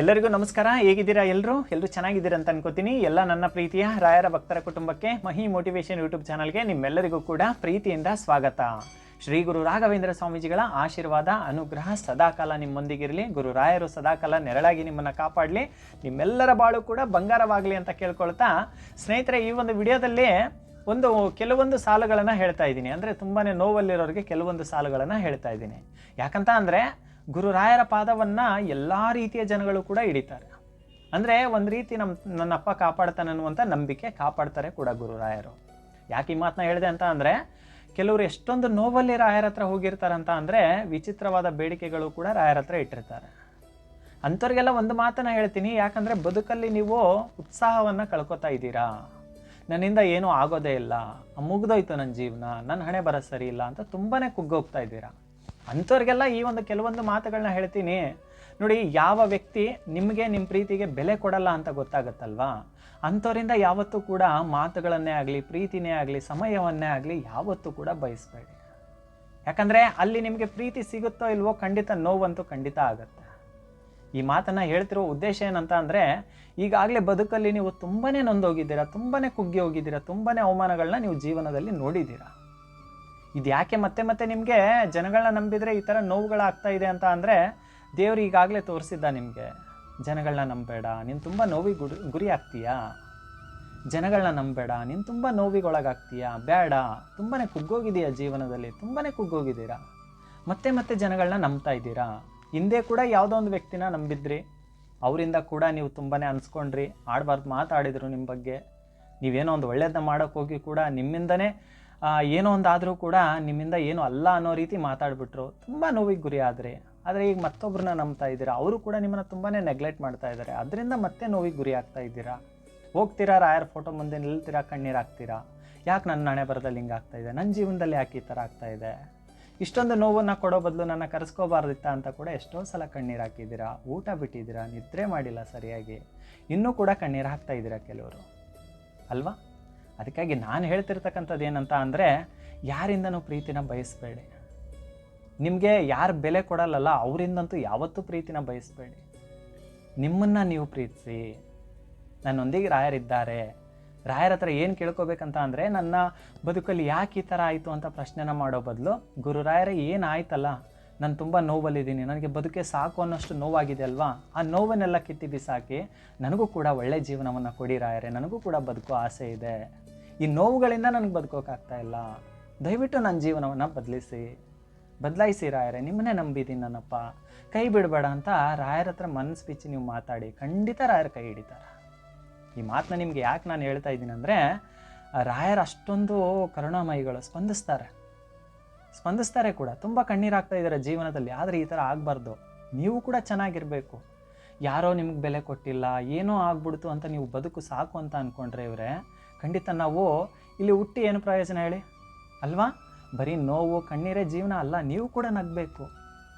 ಎಲ್ಲರಿಗೂ ನಮಸ್ಕಾರ. ಹೇಗಿದ್ದೀರಾ ಎಲ್ಲರೂ ಎಲ್ಲರೂ ಚೆನ್ನಾಗಿದ್ದೀರಾ ಅಂತ ಅನ್ಕೋತೀನಿ. ಎಲ್ಲ ನನ್ನ ಪ್ರೀತಿಯ ರಾಯರ ಭಕ್ತರ ಕುಟುಂಬಕ್ಕೆ ಮಹಿ ಮೋಟಿವೇಶನ್ ಯೂಟ್ಯೂಬ್ ಚಾನಲ್ಗೆ ನಿಮ್ಮೆಲ್ಲರಿಗೂ ಕೂಡ ಪ್ರೀತಿಯಿಂದ ಸ್ವಾಗತ. ಶ್ರೀ ಗುರು ರಾಘವೇಂದ್ರ ಸ್ವಾಮೀಜಿಗಳ ಆಶೀರ್ವಾದ, ಅನುಗ್ರಹ ಸದಾಕಾಲ ನಿಮ್ಮೊಂದಿಗಿರಲಿ. ಗುರು ರಾಯರು ಸದಾಕಾಲ ನೆರಳಾಗಿ ನಿಮ್ಮನ್ನು ಕಾಪಾಡಲಿ. ನಿಮ್ಮೆಲ್ಲರ ಬಾಳು ಕೂಡ ಬಂಗಾರವಾಗಲಿ ಅಂತ ಕೇಳ್ಕೊಳ್ತಾ ಸ್ನೇಹಿತರೆ, ಈ ಒಂದು ವಿಡಿಯೋದಲ್ಲಿ ಒಂದು ಕೆಲವೊಂದು ಸಾಲುಗಳನ್ನು ಹೇಳ್ತಾ ಇದ್ದೀನಿ. ಅಂದರೆ ತುಂಬಾ ನೋವಲ್ಲಿರೋರಿಗೆ ಕೆಲವೊಂದು ಸಾಲುಗಳನ್ನು ಹೇಳ್ತಾ ಇದ್ದೀನಿ. ಯಾಕಂತ ಅಂದರೆ ಗುರುರಾಯರ ಪಾದವನ್ನು ಎಲ್ಲ ರೀತಿಯ ಜನಗಳು ಕೂಡ ಹಿಡಿತಾರೆ. ಅಂದರೆ ಒಂದು ರೀತಿ ನಮ್ಮ ನನ್ನಪ್ಪ ಕಾಪಾಡ್ತಾನೆ ಅನ್ನುವಂಥ ನಂಬಿಕೆ ಕಾಪಾಡ್ತಾರೆ ಕೂಡ ಗುರುರಾಯರು. ಯಾಕೆ ಈ ಮಾತನ್ನ ಹೇಳಿದೆ ಅಂತ ಅಂದರೆ, ಕೆಲವರು ಎಷ್ಟೊಂದು ನೋವಲ್ಲಿ ರಾಯರ ಹತ್ರ ಹೋಗಿರ್ತಾರೆ ಅಂತ ಅಂದರೆ ವಿಚಿತ್ರವಾದ ಬೇಡಿಕೆಗಳು ಕೂಡ ರಾಯರ ಹತ್ರ ಇಟ್ಟಿರ್ತಾರೆ. ಅಂಥವ್ರಿಗೆಲ್ಲ ಒಂದು ಮಾತನ್ನು ಹೇಳ್ತೀನಿ, ಯಾಕಂದರೆ ಬದುಕಲ್ಲಿ ನೀವು ಉತ್ಸಾಹವನ್ನು ಕಳ್ಕೊತಾ ಇದ್ದೀರಾ? ನನ್ನಿಂದ ಏನೂ ಆಗೋದೇ ಇಲ್ಲ, ಮುಗ್ದೋಯ್ತು ನನ್ನ ಜೀವನ ನನ್ನ ಹಣೆ ಬರೋ ಸರಿ ಇಲ್ಲ ಅಂತ ತುಂಬಾ ಕುಗ್ಗೋಗ್ತಾ ಇದ್ದೀರಾ? ಅಂಥವ್ರಿಗೆಲ್ಲ ಈ ಒಂದು ಕೆಲವೊಂದು ಮಾತುಗಳನ್ನ ಹೇಳ್ತೀನಿ. ನೋಡಿ, ಯಾವ ವ್ಯಕ್ತಿ ನಿಮಗೆ ನಿಮ್ಮ ಪ್ರೀತಿಗೆ ಬೆಲೆ ಕೊಡಲ್ಲ ಅಂತ ಗೊತ್ತಾಗುತ್ತಲ್ವಾ? ಅಂಥವರಿಂದ ಯಾವತ್ತೂ ಕೂಡ ಮಾತುಗಳನ್ನೇ ಆಗಲಿ, ಪ್ರೀತಿನೇ ಆಗಲಿ, ಸಮಯವನ್ನೇ ಆಗಲಿ ಯಾವತ್ತೂ ಕೂಡ ಬಯಸಬೇಡಿ. ಯಾಕಂದರೆ ಅಲ್ಲಿ ನಿಮಗೆ ಪ್ರೀತಿ ಸಿಗುತ್ತೋ ಇಲ್ವೋ ಖಂಡಿತ ನೋವಂತೂ ಖಂಡಿತ ಆಗುತ್ತೆ. ಈ ಮಾತನ್ನು ಹೇಳ್ತಿರೋ ಉದ್ದೇಶ ಏನಂತ ಅಂದರೆ, ಈಗಾಗಲೇ ಬದುಕಲ್ಲಿ ನೀವು ತುಂಬಾ ನೊಂದೋಗಿದ್ದೀರಾ ತುಂಬಾ ಕುಗ್ಗಿ ಹೋಗಿದ್ದೀರಾ ತುಂಬಾ ಅವಮಾನಗಳನ್ನ ನೀವು ಜೀವನದಲ್ಲಿ ನೋಡಿದ್ದೀರಾ. ಇದು ಯಾಕೆ ಮತ್ತೆ ಮತ್ತೆ ನಿಮಗೆ ಜನಗಳನ್ನ ನಂಬಿದರೆ ಈ ಥರ ನೋವುಗಳಾಗ್ತಾ ಇದೆ ಅಂತ ಅಂದರೆ ದೇವರು ಈಗಾಗಲೇ ತೋರಿಸಿದ್ದ ನಿಮಗೆ, ಜನಗಳನ್ನ ನಂಬೇಡ, ನೀನು ತುಂಬ ನೋವಿಗೆ ಗುರಿ ಗುರಿ ಆಗ್ತೀಯಾ? ಜನಗಳನ್ನ ನಂಬೇಡ, ನೀನು ತುಂಬ ನೋವಿಗೊಳಗಾಗ್ತೀಯಾ? ಬೇಡ ತುಂಬಾ ಕುಗ್ಗೋಗಿದೆಯಾ ಜೀವನದಲ್ಲಿ ತುಂಬಾ ಕುಗ್ಗೋಗಿದ್ದೀರಾ? ಮತ್ತೆ ಮತ್ತೆ ಜನಗಳನ್ನ ನಂಬ್ತಾ ಇದ್ದೀರಾ? ಹಿಂದೆ ಕೂಡ ಯಾವುದೋ ಒಂದು ವ್ಯಕ್ತಿನ ನಂಬಿದ್ರಿ, ಅವರಿಂದ ಕೂಡ ನೀವು ತುಂಬಾ ಅನ್ಸ್ಕೊಂಡ್ರಿ, ಆಡಬಾರ್ದು ಮಾತಾಡಿದ್ರು ನಿಮ್ಮ ಬಗ್ಗೆ, ನೀವೇನೋ ಒಂದು ಒಳ್ಳೆಯದನ್ನ ಮಾಡೋಕ್ಕೋಗಿ ಕೂಡ ನಿಮ್ಮಿಂದನೇ ಏನೋ ಒಂದಾದರೂ ಕೂಡ ನಿಮ್ಮಿಂದ ಏನು ಅಲ್ಲ ಅನ್ನೋ ರೀತಿ ಮಾತಾಡಿಬಿಟ್ರು. ತುಂಬ ನೋವಿಗೆ ಗುರಿ ಆದರೆ. ಆದರೆ ಈಗ ಮತ್ತೊಬ್ಬರನ್ನ ನಂಬ್ತಾ ಇದ್ದೀರಾ? ಅವರು ಕೂಡ ನಿಮ್ಮನ್ನು ತುಂಬಾ ನೆಗ್ಲೆಕ್ಟ್ ಮಾಡ್ತಾ ಇದ್ದಾರೆ. ಅದರಿಂದ ಮತ್ತೆ ನೋವಿಗೆ ಗುರಿ ಆಗ್ತಾ ಇದ್ದೀರಾ? ಹೋಗ್ತೀರಾ? ರಾಯರ್ ಫೋಟೋ ಮುಂದೆ ನಿಲ್ತೀರಾ? ಕಣ್ಣೀರು ಹಾಕ್ತೀರಾ? ಯಾಕೆ ನನ್ನ ನಾಣೆ ಬರದಲ್ಲಿ ಹಿಂಗೆ ಆಗ್ತಾ ಇದೆ? ನನ್ನ ಜೀವನದಲ್ಲಿ ಯಾಕೆ ಈ ಥರ ಆಗ್ತಾ ಇದೆ? ಇಷ್ಟೊಂದು ನೋವನ್ನು ಕೊಡೋ ಬದಲು ನನ್ನ ಕರೆಸ್ಕೋಬಾರ್ದಿತ್ತ ಅಂತ ಕೂಡ ಎಷ್ಟೋ ಸಲ ಕಣ್ಣೀರು ಹಾಕಿದ್ದೀರಾ? ಊಟ ಬಿಟ್ಟಿದ್ದೀರಾ? ನಿದ್ರೆ ಮಾಡಿಲ್ಲ ಸರಿಯಾಗಿ. ಇನ್ನೂ ಕೂಡ ಕಣ್ಣೀರು ಹಾಕ್ತಾ ಇದ್ದೀರಾ ಕೆಲವರು? ಅಲ್ವಾ? ಅದಕ್ಕಾಗಿ ನಾನು ಹೇಳ್ತಿರ್ತಕ್ಕಂಥದ್ದು ಏನಂತ ಅಂದರೆ, ಯಾರಿಂದನೂ ಪ್ರೀತಿನ ಬಯಸಬೇಡಿ. ನಿಮಗೆ ಯಾರು ಬೆಲೆ ಕೊಡಲ್ಲಲ್ಲ, ಅವರಿಂದಂತೂ ಯಾವತ್ತೂ ಪ್ರೀತಿನ ಬಯಸಬೇಡಿ. ನಿಮ್ಮನ್ನು ನೀವು ಪ್ರೀತಿಸಿ. ನನ್ನೊಂದಿಗೆ ರಾಯರಿದ್ದಾರೆ. ರಾಯರ ಹತ್ರ ಏನು ಕೇಳ್ಕೋಬೇಕಂತ ಅಂದರೆ, ನನ್ನ ಬದುಕಲ್ಲಿ ಯಾಕೆ ಈ ಥರ ಆಯಿತು ಅಂತ ಪ್ರಶ್ನೆನ ಮಾಡೋ ಬದಲು, ಗುರು ರಾಯರ, ಏನು ಆಯ್ತಲ್ಲ? ನಾನು ತುಂಬ ನೋವಲ್ಲಿದ್ದೀನಿ. ನನಗೆ ಬದುಕೆ ಸಾಕು ಅನ್ನೋಷ್ಟು ನೋವಾಗಿದೆ ಅಲ್ವಾ? ಆ ನೋವನ್ನೆಲ್ಲ ಕಿತ್ತಿ ಬಿಸಾಕಿ, ನನಗೂ ಕೂಡ ಒಳ್ಳೆ ಜೀವನವನ್ನು ಕೊಡಿ ರಾಯರೇ. ನನಗೂ ಕೂಡ ಬದುಕೋ ಆಸೆ ಇದೆ. ಈ ನೋವುಗಳಿಂದ ನನಗೆ ಬದುಕೋಕ್ಕಾಗ್ತಾ ಇಲ್ಲ. ದಯವಿಟ್ಟು ನನ್ನ ಜೀವನವನ್ನು ಬದಲಿಸಿ. ಬದಲಾಯಿಸಿ ರಾಯರೇ, ನಿಮ್ಮನ್ನೇ ನಂಬಿದ್ದೀನಿ ನನ್ನಪ್ಪ ಕೈ ಬಿಡಬೇಡ ಅಂತ ರಾಯರ ಹತ್ರ ಮನಸ್ಸು ಬಿಚ್ಚಿ ನೀವು ಮಾತಾಡಿ. ಖಂಡಿತ ರಾಯರ ಕೈ ಹಿಡಿತಾರೆ. ಈ ಮಾತನ್ನ ನಿಮ್ಗೆ ಯಾಕೆ ನಾನು ಹೇಳ್ತಾ ಇದ್ದೀನಿ ಅಂದರೆ, ರಾಯರ ಅಷ್ಟೊಂದು ಕರುಣಾಮಯಿಗಳು ಸ್ಪಂದಿಸ್ತಾರೆ. ಸ್ಪಂದಿಸ್ತಾರೆ ಕೂಡ. ತುಂಬ ಕಣ್ಣೀರಾಗ್ತಾ ಇದ್ದಾರೆ ಜೀವನದಲ್ಲಿ. ಆದರೆ ಈ ಥರ ಆಗಬಾರ್ದು. ನೀವು ಕೂಡ ಚೆನ್ನಾಗಿರಬೇಕು. ಯಾರೋ ನಿಮ್ಗೆ ಬೆಲೆ ಕೊಟ್ಟಿಲ್ಲ, ಏನೋ ಆಗ್ಬಿಡ್ತು ಅಂತ ನೀವು ಬದುಕು ಸಾಕು ಅಂತ ಅಂದ್ಕೊಂಡ್ರೆ ಇವರೇ ಖಂಡಿತ ನಾವು ಇಲ್ಲಿ ಹುಟ್ಟಿ ಏನು ಪ್ರಯೋಜನ ಹೇಳಿ? ಅಲ್ವಾ? ಬರೀ ನೋವು, ಕಣ್ಣೀರೇ ಜೀವನ ಅಲ್ಲ, ನೀವು ಕೂಡ ನಗಬೇಕು.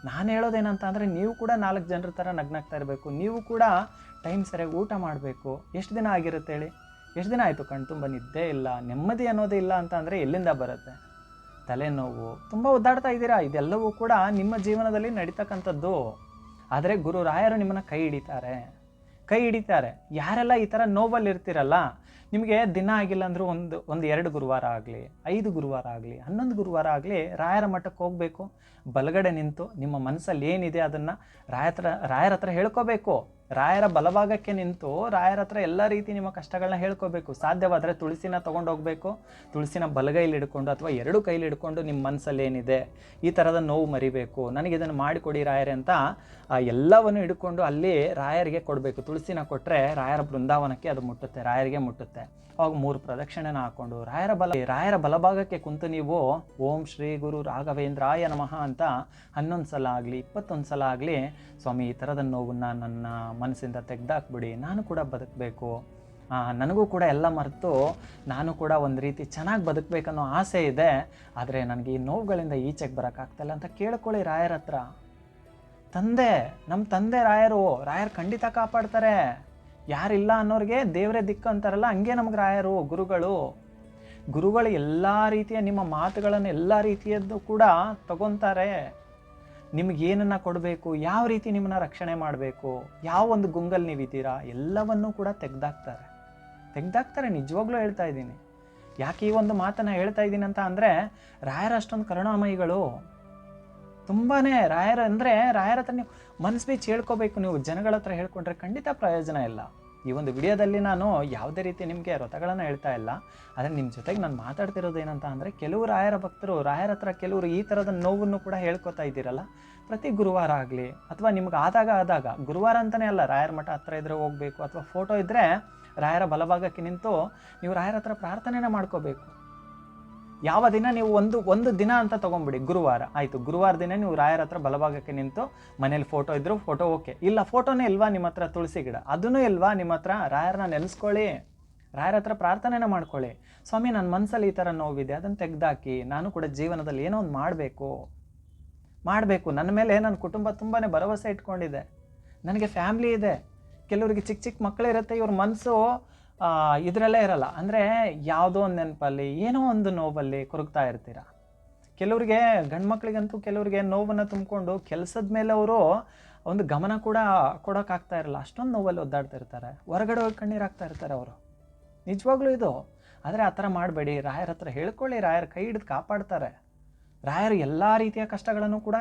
ನಾನು ಹೇಳೋದೇನಂತ ಅಂದರೆ ನೀವು ಕೂಡ ನಾಲ್ಕು ಜನರ ಥರ ನಗ್ನಾಗ್ತಾ ಇರಬೇಕು. ನೀವು ಕೂಡ ಟೈಮ್ ಸರಿಯಾಗಿ ಊಟ ಮಾಡಬೇಕು. ಎಷ್ಟು ದಿನ ಆಗಿರುತ್ತೆ ಹೇಳಿ? ಎಷ್ಟು ದಿನ ಆಯಿತು ಕಣ್ ತುಂಬ ನಿದ್ದೆ ಇಲ್ಲ, ನೆಮ್ಮದಿ ಅನ್ನೋದೇ ಇಲ್ಲ ಅಂತ ಅಂದರೆ ಎಲ್ಲಿಂದ ಬರುತ್ತೆ? ತಲೆನೋವು, ತುಂಬ ಒದ್ದಾಡ್ತಾ ಇದ್ದೀರಾ? ಇದೆಲ್ಲವೂ ಕೂಡ ನಿಮ್ಮ ಜೀವನದಲ್ಲಿ ನಡೀತಕ್ಕಂಥದ್ದು. ಆದರೆ ಗುರು ರಾಯರು ನಿಮ್ಮನ್ನು ಕೈ ಹಿಡಿತಾರೆ. ಕೈ ಹಿಡಿತಾರೆ. ಯಾರೆಲ್ಲ ಈ ಥರ ನೋವಲ್ಲಿ ಇರ್ತೀರಲ್ಲ ನಿಮಗೆ ದಿನ ಆಗಿಲ್ಲ ಅಂದರೂ ಒಂದು ಒಂದು ಎರಡು ಗುರುವಾರ ಆಗಲಿ, ಐದು ಗುರುವಾರ ಆಗಲಿ, ಹನ್ನೊಂದು ಗುರುವಾರ ಆಗಲಿ ರಾಯರ ಮಠಕ್ಕೆ ಹೋಗಬೇಕು. ಬಲಗಡೆ ನಿಂತು ನಿಮ್ಮ ಮನಸ್ಸಲ್ಲಿ ಏನಿದೆ ಅದನ್ನು ರಾಯತ್ರ ರಾಯರ ಹತ್ರ ಹೇಳ್ಕೋಬೇಕು. ರಾಯರ ಬಲಭಾಗಕ್ಕೆ ನಿಂತು ರಾಯರ ಹತ್ರ ಎಲ್ಲ ರೀತಿ ನಿಮ್ಮ ಕಷ್ಟಗಳನ್ನ ಹೇಳ್ಕೋಬೇಕು. ಸಾಧ್ಯವಾದರೆ ತುಳಸಿನ ತೊಗೊಂಡು ಹೋಗಬೇಕು. ತುಳಸಿನ ಬಲಗೈಲಿ ಹಿಡ್ಕೊಂಡು ಅಥವಾ ಎರಡು ಕೈಲಿ ಹಿಡ್ಕೊಂಡು ನಿಮ್ಮ ಮನಸ್ಸಲ್ಲಿ ಏನಿದೆ ಈ ಥರದ ನೋವು ಮರಿಬೇಕು. ನನಗೆ ಇದನ್ನು ಮಾಡಿಕೊಡಿ ರಾಯರೇ ಅಂತ ಎಲ್ಲವನ್ನು ಹಿಡ್ಕೊಂಡು ಅಲ್ಲಿ ರಾಯರಿಗೆ ಕೊಡಬೇಕು. ತುಳಸಿನ ಕೊಟ್ಟರೆ ರಾಯರ ಬೃಂದಾವನಕ್ಕೆ ಅದು ಮುಟ್ಟುತ್ತೆ, ರಾಯರಿಗೆ ಮುಟ್ಟುತ್ತೆ. ಅವಾಗ ಮೂರು ಪ್ರದಕ್ಷಿಣೆನ ಹಾಕೊಂಡು, ರಾಯರ ಬಲ, ರಾಯರ ಬಲಭಾಗಕ್ಕೆ ಕುಂತು ನೀವು ಓಂ ಶ್ರೀ ಗುರು ರಾಘವೇಂದ್ರಾಯ ನಮಃ ಅಂತ ಹನ್ನೊಂದು ಸಲ ಆಗಲಿ, ಇಪ್ಪತ್ತೊಂದು ಸಲ ಆಗಲಿ ಸ್ವಾಮಿ ಈ ಥರದ ನೋವನ್ನ ನನ್ನ ಮನಸ್ಸಿಂದ ತೆಗೆದಾಕ್ಬಿಡಿ, ನಾನು ಕೂಡ ಬದುಕಬೇಕು. ನನಗೂ ಕೂಡ ಎಲ್ಲ ಮರೆತು ನಾನು ಕೂಡ ಒಂದು ರೀತಿ ಚೆನ್ನಾಗಿ ಬದುಕಬೇಕನ್ನೋ ಆಸೆ ಇದೆ. ಆದರೆ ನನಗೆ ಈ ನೋವುಗಳಿಂದ ಈಚೆಗೆ ಬರೋಕ್ಕಾಗ್ತಾಯಿಲ್ಲ ಅಂತ ಕೇಳ್ಕೊಳ್ಳಿ ರಾಯರ ಹತ್ರ ತಂದೆ ನಮ್ಮ ತಂದೆ ರಾಯರು ರಾಯರು ಖಂಡಿತ ಕಾಪಾಡ್ತಾರೆ. ಯಾರಿಲ್ಲ ಅನ್ನೋರಿಗೆ ದೇವರೇ ದಿಕ್ಕು ಅಂತಾರಲ್ಲ, ಹಂಗೆ ನಮ್ಗೆ ರಾಯರು, ಗುರುಗಳು. ಗುರುಗಳು ಎಲ್ಲ ರೀತಿಯ ನಿಮ್ಮ ಮಾತುಗಳನ್ನು ಎಲ್ಲ ರೀತಿಯದ್ದು ಕೂಡ ತಗೊತಾರೆ. ನಿಮ್ಗೆ ಏನನ್ನ ಕೊಡಬೇಕು, ಯಾವ ರೀತಿ ನಿಮ್ಮನ್ನ ರಕ್ಷಣೆ ಮಾಡಬೇಕು, ಯಾವ ಒಂದು ಗುಂಗಲ್ ನೀವಿದ್ದೀರಾ ಎಲ್ಲವನ್ನೂ ಕೂಡ ತೆಗ್ದಾಕ್ತಾರೆ. ತೆಗ್ದಾಕ್ತಾರೆ, ನಿಜವಾಗ್ಲೂ ಹೇಳ್ತಾ ಇದ್ದೀನಿ. ಯಾಕೆ ಈ ಒಂದು ಮಾತನ್ನು ಹೇಳ್ತಾ ಇದ್ದೀನಿ ಅಂತ ಅಂದರೆ, ರಾಯರ ಅಷ್ಟೊಂದು ಕರುಣಾಮಯಿಗಳು. ತುಂಬಾ ರಾಯರ ಅಂದರೆ, ರಾಯರ ಹತ್ರ ನೀವು ಮನಸ್ಸು ಬಿಚ್ಚಿ ಹೇಳ್ಕೋಬೇಕು ನೀವು. ಜನಗಳ ಹತ್ರ ಹೇಳ್ಕೊಂಡ್ರೆ ಖಂಡಿತ ಪ್ರಯೋಜನ ಇಲ್ಲ. ಈ ಒಂದು ವಿಡಿಯೋದಲ್ಲಿ ನಾನು ಯಾವುದೇ ರೀತಿ ನಿಮಗೆ ವ್ರತಗಳನ್ನು ಹೇಳ್ತಾ ಇಲ್ಲ. ಆದರೆ ನಿಮ್ಮ ಜೊತೆಗೆ ನಾನು ಮಾತಾಡ್ತಿರೋದು ಏನಂತ ಅಂದರೆ ಕೆಲವು ರಾಯರ ಭಕ್ತರು, ರಾಯರ ಹತ್ರ ಕೆಲವರು ಈ ಥರದ ನೋವನ್ನು ಕೂಡ ಹೇಳ್ಕೊತಾ ಇದ್ದೀರಲ್ಲ. ಪ್ರತಿ ಗುರುವಾರ ಆಗಲಿ ಅಥವಾ ನಿಮ್ಗೆ ಆದಾಗ ಆದಾಗ, ಗುರುವಾರ ಅಂತಲೇ ಅಲ್ಲ, ರಾಯರ ಮಠ ಹತ್ರ ಇದ್ರೆ ಹೋಗಬೇಕು ಅಥವಾ ಫೋಟೋ ಇದ್ದರೆ ರಾಯರ ಬಲಭಾಗಕ್ಕೆ ನಿಂತು ನೀವು ರಾಯರ ಹತ್ರ ಪ್ರಾರ್ಥನೆನ ಮಾಡ್ಕೋಬೇಕು. ಯಾವ ದಿನ ನೀವು ಒಂದು ಒಂದು ದಿನ ಅಂತ ತೊಗೊಂಬಿಡಿ, ಗುರುವಾರ. ಆಯಿತು, ಗುರುವಾರ ದಿನ ನೀವು ರಾಯರ ಹತ್ರ ಬಲಭಾಗಕ್ಕೆ ನಿಂತು ಮನೇಲಿ ಫೋಟೋ ಇದ್ದರೂ ಫೋಟೋ ಓಕೆ ಇಲ್ಲ ಫೋಟೋನೇ ಇಲ್ವಾ ನಿಮ್ಮ ಹತ್ರ ತುಳಸಿ ಗಿಡ? ಅದನ್ನೂ ಇಲ್ವಾ ನಿಮ್ಮ ಹತ್ರ ರಾಯರನ್ನ ನೆನೆಸ್ಕೊಳ್ಳಿ ರಾಯರ ಹತ್ರ ಪ್ರಾರ್ಥನೆನ ಮಾಡ್ಕೊಳ್ಳಿ. ಸ್ವಾಮಿ ನನ್ನ ಮನಸ್ಸಲ್ಲಿ ಈ ಥರ ನೋವಿದೆ ಅದನ್ನು ತೆಗೆದಾಕಿ, ನಾನು ಕೂಡ ಜೀವನದಲ್ಲಿ ಏನೋ ಒಂದು ಮಾಡಬೇಕು. ಮಾಡಬೇಕು. ನನ್ನ ಮೇಲೆ ನನ್ನ ಕುಟುಂಬ ತುಂಬಾ ಭರವಸೆ ಇಟ್ಕೊಂಡಿದೆ. ನನಗೆ ಫ್ಯಾಮ್ಲಿ ಇದೆ. ಕೆಲವರಿಗೆ ಚಿಕ್ಕ ಚಿಕ್ಕ ಮಕ್ಕಳಿರುತ್ತೆ ಇವ್ರ ಮನಸ್ಸು ಇದರಲ್ಲೇ ಇರಲ್ಲ. ಅಂದರೆ ಯಾವುದೋ ಒಂದು ನೆನಪಲ್ಲಿ, ಏನೋ ಒಂದು ನೋವಲ್ಲಿ ಕೊರಗ್ತಾ ಇರ್ತೀರ? ಕೆಲವರಿಗೆ ಗಂಡು ಮಕ್ಕಳಿಗಂತೂ ಕೆಲವರಿಗೆ ನೋವನ್ನು ತುಂಬಿಕೊಂಡು ಕೆಲಸದ ಮೇಲೆ ಅವರು ಒಂದು ಗಮನ ಕೂಡ ಕೊಡೋಕ್ಕಾಗ್ತಾ ಇರಲ್ಲ. ಅಷ್ಟೊಂದು ನೋವಲ್ಲಿ ಒದ್ದಾಡ್ತಾ ಇರ್ತಾರೆ. ಹೊರಗಡೆ ಹೋಗಿ ಕಣ್ಣೀರು ಹಾಕ್ತಾ ಇರ್ತಾರೆ ಅವರು. ನಿಜವಾಗ್ಲೂ ಇದು? ಆದರೆ ಆ ಥರ ಮಾಡಬೇಡಿ. ರಾಯರ ಹತ್ರ ಹೇಳ್ಕೊಳ್ಳಿ. ರಾಯರ ಕೈ ಹಿಡಿದು ಕಾಪಾಡ್ತಾರೆ. ರಾಯರು ಎಲ್ಲ ರೀತಿಯ ಕಷ್ಟಗಳನ್ನು ಕೂಡ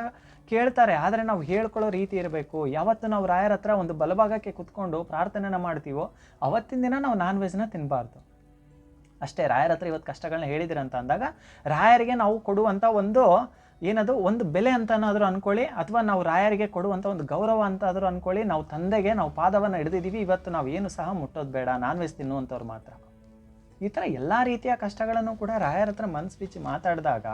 ಕೇಳ್ತಾರೆ. ಆದರೆ ನಾವು ಹೇಳ್ಕೊಳ್ಳೋ ರೀತಿ ಇರಬೇಕು. ಯಾವತ್ತು ನಾವು ರಾಯರ ಹತ್ರ ಒಂದು ಬಲಭಾಗಕ್ಕೆ ಕುತ್ಕೊಂಡು ಪ್ರಾರ್ಥನೆನ ಮಾಡ್ತೀವೋ, ಅವತ್ತಿನ ದಿನ ನಾವು ನಾನ್ ವೆಜ್ನ ತಿನ್ನಬಾರ್ದು ಅಷ್ಟೇ, ರಾಯರ ಹತ್ರ ಇವತ್ತು ಕಷ್ಟಗಳನ್ನ ಹೇಳಿದಿರ ಅಂತ ಅಂದಾಗ, ರಾಯರಿಗೆ ನಾವು ಕೊಡುವಂಥ ಒಂದು ಏನದು, ಒಂದು ಬೆಲೆ ಅಂತನಾದರೂ ಅನ್ಕೊಳ್ಳಿ, ಅಥವಾ ನಾವು ರಾಯರಿಗೆ ಕೊಡುವಂಥ ಒಂದು ಗೌರವ ಅಂತ ಆದರೂ ಅನ್ಕೊಳ್ಳಿ, ನಾವು ತಂದೆಗೆ ನಾವು ಪಾದವನ್ನು ಹಿಡಿದಿದ್ದೀವಿ, ಇವತ್ತು ನಾವು ಏನು ಸಹ ಮುಟ್ಟೋದು ಬೇಡ ನಾನ್ ವೆಜ್ ತಿನ್ನುವಂಥವ್ರು ಮಾತ್ರ. ಈ ಥರ ಎಲ್ಲ ರೀತಿಯ ಕಷ್ಟಗಳನ್ನು ಕೂಡ ರಾಯರ ಹತ್ರ ಮನಸ್ಸು ಬಿಚ್ಚಿ ಮಾತಾಡಿದಾಗ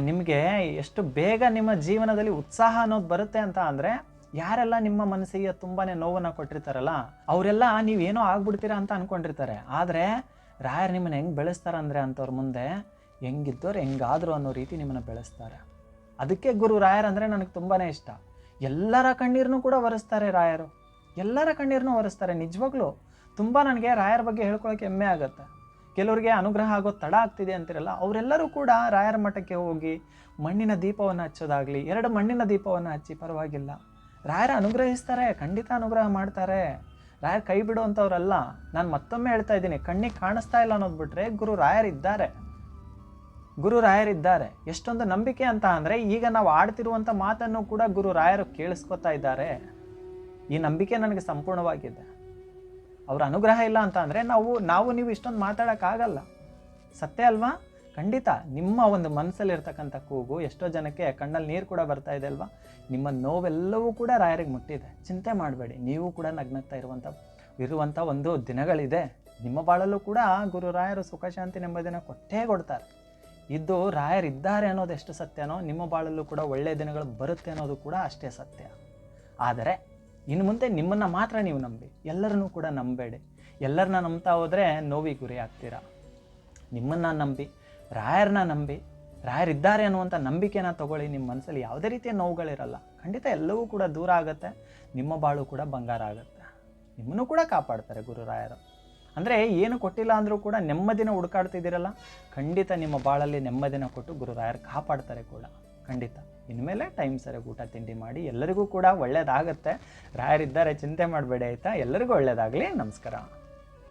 ನಿಮಗೆ ಎಷ್ಟು ಬೇಗ ನಿಮ್ಮ ಜೀವನದಲ್ಲಿ ಉತ್ಸಾಹ ಅನ್ನೋದು ಬರುತ್ತೆ ಅಂತ ಅಂದರೆ, ಯಾರೆಲ್ಲ ನಿಮ್ಮ ಮನಸ್ಸಿಗೆ ತುಂಬಾ ನೋವನ್ನು ಕೊಟ್ಟಿರ್ತಾರಲ್ಲ, ಅವರೆಲ್ಲ ನೀವೇನೋ ಆಗ್ಬಿಡ್ತೀರಾ ಅಂತ ಅಂದ್ಕೊಂಡಿರ್ತಾರೆ ಆದರೆ, ರಾಯರು ನಿಮ್ಮನ್ನು ಹೆಂಗೆ ಬೆಳೆಸ್ತಾರಂದರೆ ಅಂಥವ್ರ ಮುಂದೆ ಹೆಂಗಿದ್ದವ್ರು ಹೆಂಗಾದ್ರು ಅನ್ನೋ ರೀತಿ ನಿಮ್ಮನ್ನು ಬೆಳೆಸ್ತಾರೆ. ಅದಕ್ಕೆ ಗುರು ರಾಯರಂದರೆ ನನಗೆ ತುಂಬಾ ಇಷ್ಟ. ಎಲ್ಲರ ಕಣ್ಣೀರನ್ನು ಕೂಡ ಒರೆಸ್ತಾರೆ ರಾಯರು. ಎಲ್ಲರ ಕಣ್ಣೀರನ್ನು ಒರೆಸ್ತಾರೆ, ನಿಜವಾಗ್ಲೂ. ತುಂಬ ನನಗೆ ರಾಯರ ಬಗ್ಗೆ ಹೇಳ್ಕೊಳ್ಳೋಕೆ ಹೆಮ್ಮೆ ಆಗುತ್ತೆ. ಕೆಲವರಿಗೆ ಅನುಗ್ರಹ ಆಗೋ ತಡ ಆಗ್ತಿದೆ ಅಂತಿರಲ್ಲ, ಅವರೆಲ್ಲರೂ ಕೂಡ ರಾಯರ ಮಠಕ್ಕೆ ಹೋಗಿ ಮಣ್ಣಿನ ದೀಪವನ್ನು ಹಚ್ಚೋದಾಗಲಿ, ಎರಡು ಮಣ್ಣಿನ ದೀಪವನ್ನು ಹಚ್ಚಿ ಪರವಾಗಿಲ್ಲ. ರಾಯರ ಅನುಗ್ರಹಿಸ್ತಾರೆ, ಖಂಡಿತ ಅನುಗ್ರಹ ಮಾಡ್ತಾರೆ. ರಾಯರ್ ಕೈ ಬಿಡುವಂಥವ್ರಲ್ಲ ನಾನು ಮತ್ತೊಮ್ಮೆ ಹೇಳ್ತಾ ಇದ್ದೀನಿ, ಕಣ್ಣಿಗೆ ಕಾಣಿಸ್ತಾ ಇಲ್ಲ ಅನ್ನೋದು ಬಿಟ್ರೆ ಗುರು ರಾಯರಿದ್ದಾರೆ. ಗುರು ರಾಯರಿದ್ದಾರೆ. ಎಷ್ಟೊಂದು ನಂಬಿಕೆ ಅಂತ ಅಂದರೆ, ಈಗ ನಾವು ಆಡ್ತಿರುವಂಥ ಮಾತನ್ನು ಕೂಡ ಗುರು ರಾಯರು ಕೇಳಿಸ್ಕೊತಾ ಇದ್ದಾರೆ. ಈ ನಂಬಿಕೆ ನನಗೆ ಸಂಪೂರ್ಣವಾಗಿದೆ. ಅವ್ರ ಅನುಗ್ರಹ ಇಲ್ಲ ಅಂತ ಅಂದರೆ ನಾವು ನಾವು ನೀವು ಇಷ್ಟೊಂದು ಮಾತಾಡೋಕ್ಕಾಗಲ್ಲ ಸತ್ಯ ಅಲ್ವಾ? ಖಂಡಿತ. ನಿಮ್ಮ ಒಂದು ಮನಸ್ಸಲ್ಲಿರ್ತಕ್ಕಂಥ ಕೂಗು ಎಷ್ಟೋ ಜನಕ್ಕೆ ಕಣ್ಣಲ್ಲಿ ನೀರು ಕೂಡ ಬರ್ತಾ ಇದೆ ಅಲ್ವಾ? ನಿಮ್ಮ ನೋವೆಲ್ಲವೂ ಕೂಡ ರಾಯರಿಗೆ ಮುಟ್ಟಿದೆ. ಚಿಂತೆ ಮಾಡಬೇಡಿ. ನೀವು ಕೂಡ ನಗ್ನಗ್ತಾ ಇರುವಂಥ ಇರುವಂಥ ಒಂದು ದಿನಗಳಿದೆ. ನಿಮ್ಮ ಬಾಳಲ್ಲೂ ಕೂಡ ಗುರು ರಾಯರು ಸುಖ ಶಾಂತಿ ನೆಮ್ಮದಿನ ಕೊಟ್ಟೇ ಕೊಡ್ತಾರೆ. ಇದ್ದು ರಾಯರಿದ್ದಾರೆ ಅನ್ನೋದು ಎಷ್ಟು ಸತ್ಯನೋ, ನಿಮ್ಮ ಬಾಳಲ್ಲೂ ಕೂಡ ಒಳ್ಳೆಯ ದಿನಗಳು ಬರುತ್ತೆ ಅನ್ನೋದು ಕೂಡ ಅಷ್ಟೇ ಸತ್ಯ. ಆದರೆ ಇನ್ನು ಮುಂದೆ ನಿಮ್ಮನ್ನು ಮಾತ್ರ ನೀವು ನಂಬಿ, ಎಲ್ಲರನ್ನೂ ಕೂಡ ನಂಬೇಡಿ. ಎಲ್ಲರನ್ನ ನಂಬ್ತಾ ಹೋದರೆ ನೋವಿಗೆ ಗುರಿ ಆಗ್ತೀರಾ? ನಿಮ್ಮನ್ನು ನಂಬಿ, ರಾಯರನ್ನ ನಂಬಿ, ರಾಯರಿದ್ದಾರೆ ಅನ್ನುವಂಥ ನಂಬಿಕೆನ ತಗೊಳ್ಳಿ. ನಿಮ್ಮ ಮನಸ್ಸಲ್ಲಿ ಯಾವುದೇ ರೀತಿಯ ನೋವುಗಳಿರಲ್ಲ. ಖಂಡಿತ ಎಲ್ಲವೂ ಕೂಡ ದೂರ ಆಗುತ್ತೆ. ನಿಮ್ಮ ಬಾಳು ಕೂಡ ಬಂಗಾರ ಆಗುತ್ತೆ. ನಿಮ್ಮನ್ನು ಕೂಡ ಕಾಪಾಡ್ತಾರೆ ಗುರು ರಾಯರು. ಅಂದರೆ ಏನು ಕೊಟ್ಟಿಲ್ಲ ಅಂದರೂ ಕೂಡ ನೆಮ್ಮದಿನ ಹುಡುಕಾಡ್ತಿದ್ದೀರಲ್ಲ? ಖಂಡಿತ ನಿಮ್ಮ ಬಾಳಲ್ಲಿ ನೆಮ್ಮದಿನ ಕೊಟ್ಟು ಗುರು ರಾಯರು ಕಾಪಾಡ್ತಾರೆ ಕೂಡ. ಖಂಡಿತ. ಇನ್ಮೇಲೆ ಟೈಮ್ ಸರಿಯಾಗಿ ಊಟ, ತಿಂಡಿ ಮಾಡಿ ಎಲ್ಲರಿಗೂ ಕೂಡ ಒಳ್ಳೆಯದಾಗತ್ತೆ ರಾಯರಿದ್ದಾರೆ ಚಿಂತೆ ಮಾಡಬೇಡಿ ಆಯಿತಾ? ಎಲ್ಲರಿಗೂ ಒಳ್ಳೆಯದಾಗಲಿ ನಮಸ್ಕಾರ.